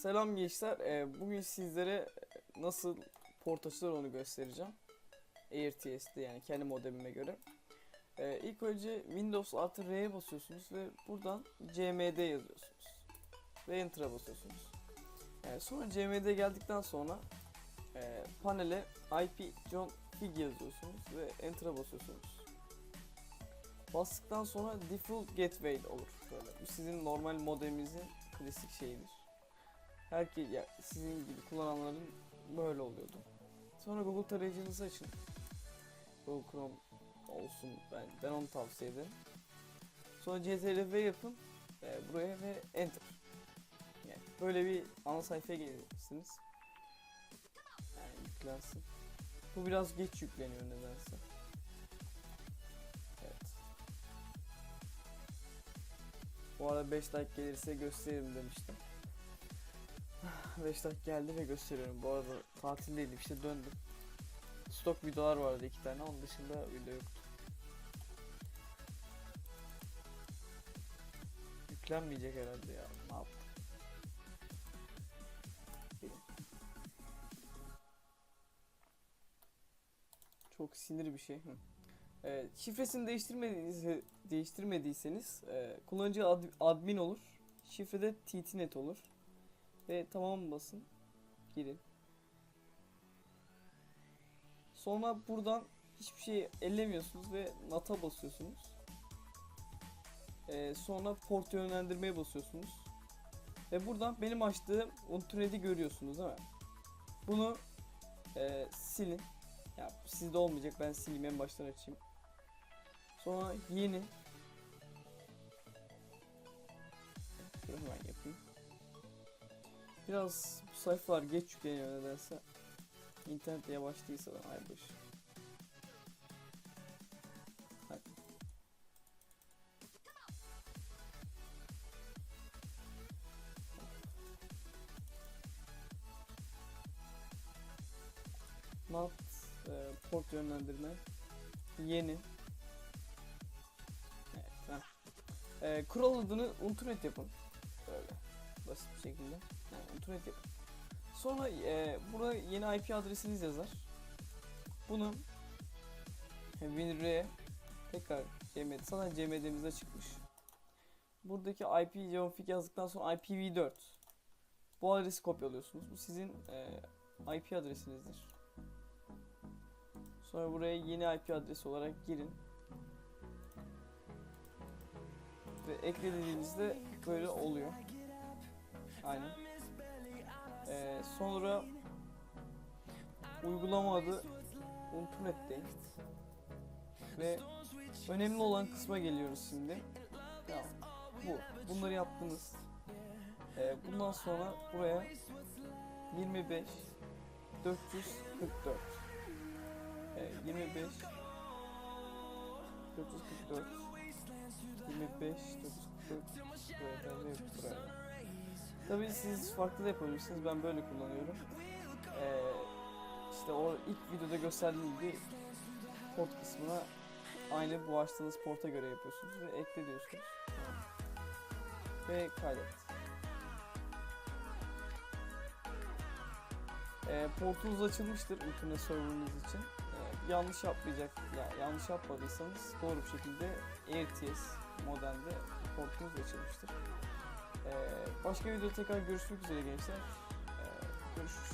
Selam gençler. Ee, bugün sizlere nasıl port açılır onu göstereceğim. AirTS'de yani kendi modemime göre. Ee, ilk önce Windows artı R'ye basıyorsunuz ve buradan CMD yazıyorsunuz. Ve Enter'a basıyorsunuz. Ee, sonra CMD geldikten sonra e, panele IP John Fig yazıyorsunuz ve Enter'a basıyorsunuz. Bastıktan sonra Default Gateway olur. Böyle. Bu sizin normal modeminizin klasik şeyidir. Herkes ya, sizin gibi kullananların böyle oluyordu. Sonra Google tarayıcınızı açın. Google Chrome olsun ben ben onu tavsiye ederim. Sonra CTRL-V yapın e, buraya ve Enter. Yani böyle bir ana sayfaya gelirsiniz. Yani yüklensin. Bu biraz geç yükleniyor nedense. Evet. Bu arada 5 like gelirse gösteririm demiştim. 5 dakika geldi ve gösteriyorum. Bu arada tatildeydim işte döndüm. Stok videolar vardı iki tane onun dışında video yoktu. Yüklenmeyecek herhalde ya. Ne yaptım? Çok sinir bir şey. Hı. Ee, şifresini değiştirmediyseniz, değiştirmediyseniz e, kullanıcı ad- admin olur. Şifrede ttnet olur. Ve tamam basın. Girin. Sonra buradan hiçbir şey ellemiyorsunuz ve NAT'a basıyorsunuz. Ee, sonra port yönlendirmeye basıyorsunuz. Ve buradan benim açtığım Unturnet'i görüyorsunuz değil mi? Bunu e, silin. Ya sizde olmayacak ben sileyim en baştan açayım. Sonra yeni. Şunu hemen yapayım. Biraz bu sayfalar geç yükleniyor nedense. İnternet de yavaş değilse ben ay başı. Hadi. Not e, port yönlendirme yeni Evet, heh. E, kural adını Unturnет yapın. Basit bir şekilde. Yani internet yap. Sonra e, burada yeni IP adresiniz yazar. Bunu WinR'e tekrar CMD, zaten CMD'mizde çıkmış. Buradaki IP geofig yazdıktan sonra IPv4 bu adresi kopyalıyorsunuz. Bu sizin e, IP adresinizdir. Sonra buraya yeni IP adresi olarak girin. Ve eklediğinizde böyle oluyor. Aynen. Ee, sonra uygulama adı Unturnet'te. Ve önemli olan kısma geliyoruz şimdi. Tamam. Bu. Bunları yaptınız. Ee, bundan sonra buraya 25 444 ee, 25 444 25 444 buraya da buraya. Tabii siz farklı da yapabilirsiniz. Ben böyle kullanıyorum. Ee, işte o ilk videoda gösterdiğim gibi port kısmına aynı bu açtığınız porta göre yapıyorsunuz ve ekle diyorsunuz. Ve kaydet. Ee, portunuz açılmıştır internet serverınız için. Ee, yanlış yapmayacak, ya yanlış yapmadıysanız doğru bir şekilde AirTS modelde portunuz açılmıştır. Ee, başka videoda tekrar görüşmek üzere gençler. Ee, görüşürüz.